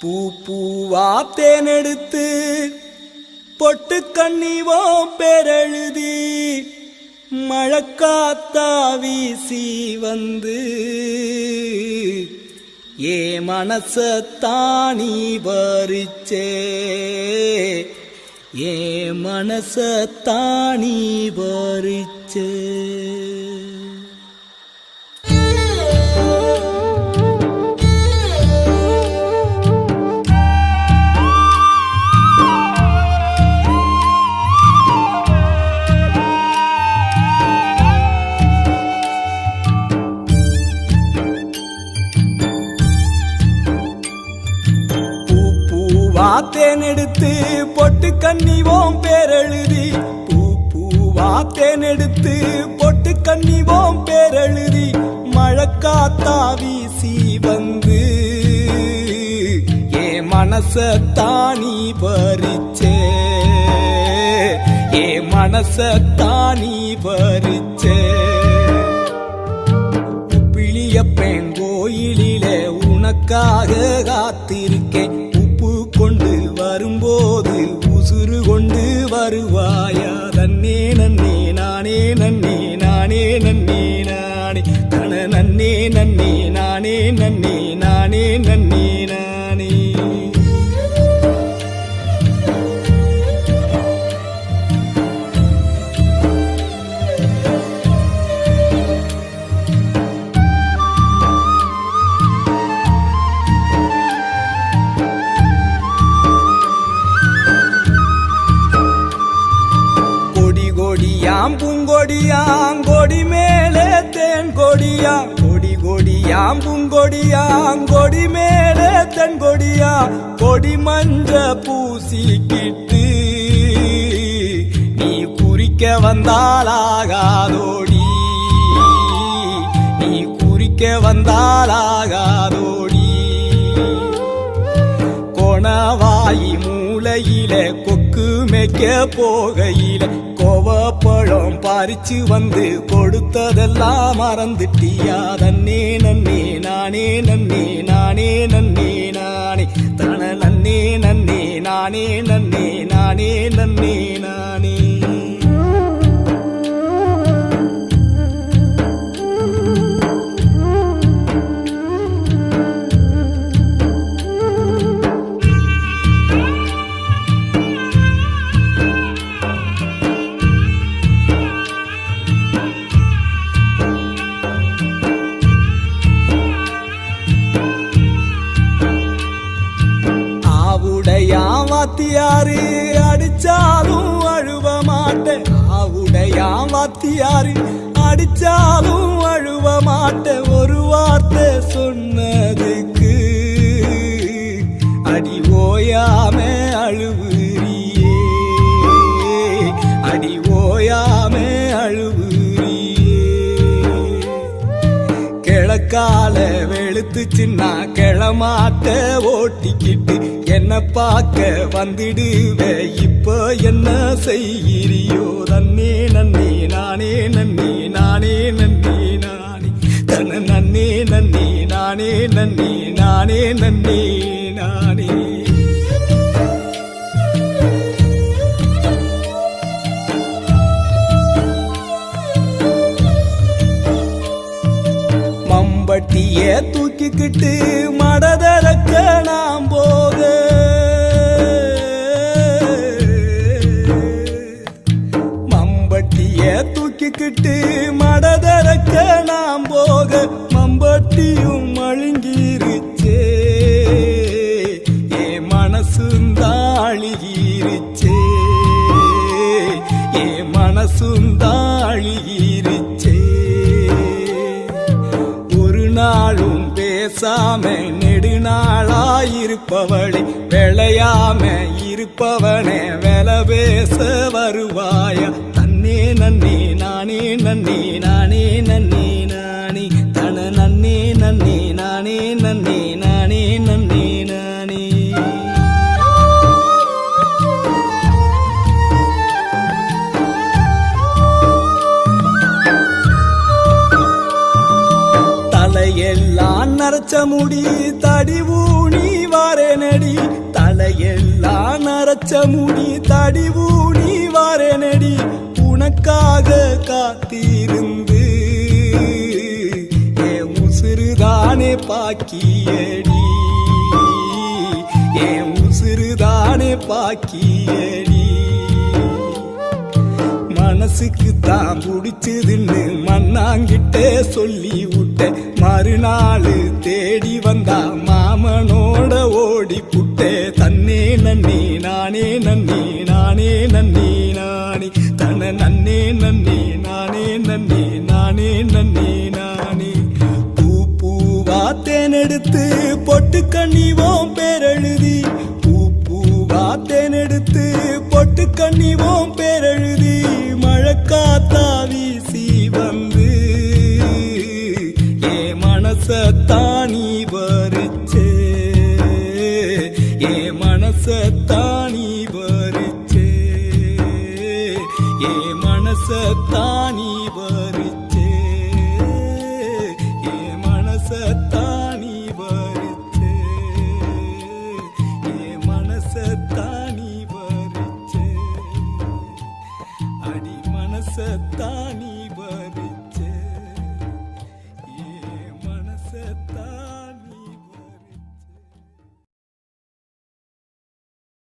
பூ பூவா தேனெடுத்து பொட்டு கண்ணிவோ பேரெழுதி மழக்காத்தா வீசி வந்து ஏ மனச தானி பறிச்சே ஏ மனச தானி பறிச்சே எடுத்து போட்டு கண்ணிவோம் பேரெழுதி மழக்காத்தா வீசி வந்து. ஏ மனச தானி பறிச்சே ஏ மனச தானி பறிச்சே. பெண் கோயிலிலே உனக்காக காத்திருக்கேன். உப்பு கொண்டு வரும்போது உசுறு கொண்டு வருவாய். கொடியாம் கொடி மேலே தேன் கொடியாம். கொடி கொடியாம் பூங்கொடியாம் கொடி மேலே தென் கொடியா கொடி மஞ்ச பூசிக்கிட்டு நீ குறிக்க வந்தாலாகாதோடி நீ குறிக்க வந்தாலாகாதோடி கொணவாயி மூளையில கொக்கு மேய்க்க போகையில கோவப்பழம் பறிச்சு வந்து கொடுத்ததெல்லாம் மறந்துட்டியா? தன்னே நன்னே நானே நன்னே. அடிச்சாலும் அழுவ மாட்டேன். ஆவுடையா வாத்தியாரு அடிச்சாலும் அழுவ மாட்டேன். ஒரு வார்த்தை சொன்னதுக்கு அடி ஓயாம அழுவு. கால வெளுத்து சின்ன கிளமாட்ட ஓட்டிக்கிட்டு என்ன பார்க்க வந்துடுவே. இப்போ என்ன செய்கிறியோ தன்னே நன்னே நானே நன்னே நானே நன்னே நானே. தன நன்னே நன்னே நானே நன்னே நானே நன்னே. பட்டிய தூக்கிக்கிட்டு மடதறக்க நாம் போக. மம்பட்டிய தூக்கிக்கிட்டு நெடுநாளாயிருப்பவளை விளையாம இருப்பவனே வெல பேச வருவாயா? தன்னே நன்னே நானே நன்னே நானே நன்னே நானே. தன நன்னே நன்னே நானே நன்னே நானே நன்னே நானே. தலையெல்லாம் நரச்ச முடி தடி பச்சமுனி தடிவூனி வாரனடி உனக்காக காத்திருந்து. என் உசுறுதானே பாக்கியடி. என் உசுறுதானே பாக்கியடி. மனசுக்கு தான் பிடிச்சதுன்னு மண்ணாங்கிட்ட சொல்லி விட்ட மறுநாள் தேடி வந்தா மாமனோட ஓடி புட்டே. தன்னே நன்னே நானே நன்னி நானே நன்னி நானே. தன நன்னே நன்னி நானே நன்னி நானே நன்னி நானே. பூ பூவா தேனெடுத்து பொட்டு கண்ணிவோம் பேரெழுதி பூ பூவா தேனெடுத்து பொட்டு கண்ணிவோம் பேரெழுதி மழைக்காத்தா வீசி வந்து. ஏ மனசத்தானி வரிச்சே என் மனசத்தானி வரிச்சே என் மனசத்தானி வரிச்சே அடி மனசத்தானி